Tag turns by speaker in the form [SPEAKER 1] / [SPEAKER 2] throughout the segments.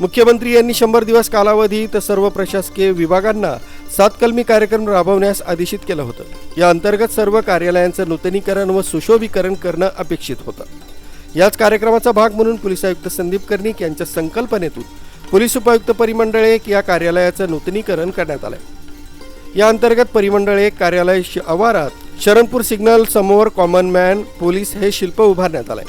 [SPEAKER 1] मुख्यमंत्री यांनी शंभर दिवस कालावधीत सर्व प्रशासकीय विभागांना सात कलमी कार्यक्रम राबवण्यास आदेशित केलं होतं. या अंतर्गत सर्व कार्यालयांचं नूतनीकरण व सुशोभीकरण करणं अपेक्षित होतं. याच कार्यक्रमाचा भाग म्हणून पोलीस आयुक्त संदीप कर्णिक यांच्या संकल्पनेतून पोलीस उपायुक्त परिमंडळ एक या कार्यालयाचं नूतनीकरण करण्यात आलंय. या अंतर्गत परिमंडळ एक कार्यालय श- आवारात शरणपूर सिग्नल समोर कॉमन मॅन पोलीस हे शिल्प उभारण्यात आलंय.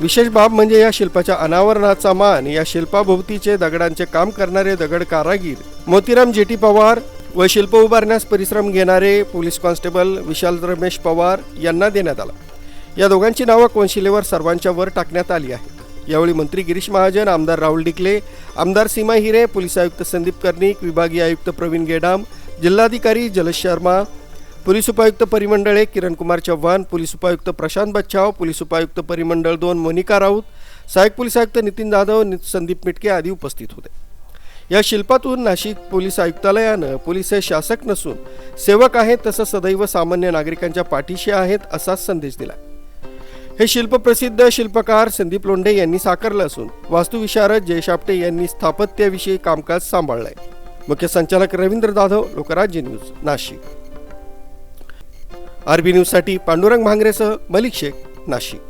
[SPEAKER 1] विशेष बाब म्हणजे या शिल्पाच्या अनावरणाचा मान या शिल्पाभोवतीचे दगडांचे काम करणारे दगड कारागीर मोतीराम जेटी पवार व शिल्प उभारण्यास परिश्रम घेणारे पोलीस कॉन्स्टेबल विशाल रमेश पवार यांना देण्यात आला. या दोघांची नावं कोनशिलेवर सर्वांच्या वर टाकण्यात आली आहेत. यावेळी मंत्री गिरीश महाजन आमदार राहुल डिकले आमदार सीमा हिरे पोलीस आयुक्त संदीप कर्णिक विभागीय आयुक्त प्रवीण गेडाम जिल्हाधिकारी जलश शर्मा पोलीस उपायुक्त परिमंडळ एक किरण कुमार चव्हाण पोलीस उपायुक्त प्रशांत बच्छाव पोलीस उपायुक्त परिमंडळ दोन मोनिका राऊत सहाय्यक पोलीस आयुक्त नितीन जाधव नि- संदीप मिटके आदी उपस्थित होते. या शिल्पातून नाशिक पोलीस आयुक्तालयानं पोलीस हे शासक नसून सेवक आहेत तसं सदैव सामान्य नागरिकांच्या पाठीशी आहेत असा संदेश दिला हे शिल्प प्रसिद्ध शिल्पकार संदीप लोंढे यांनी साकारलं असून वास्तुविशारद जयश आपटे यांनी स्थापत्याविषयी कामकाज सांभाळलंय. मुख्य संचालक रवींद्र जाधव लोकराज्य न्यूज नाशिक. आरबी न्यूजसाठी पांडुरंग भांगरेसह मलिक शेख नाशिक.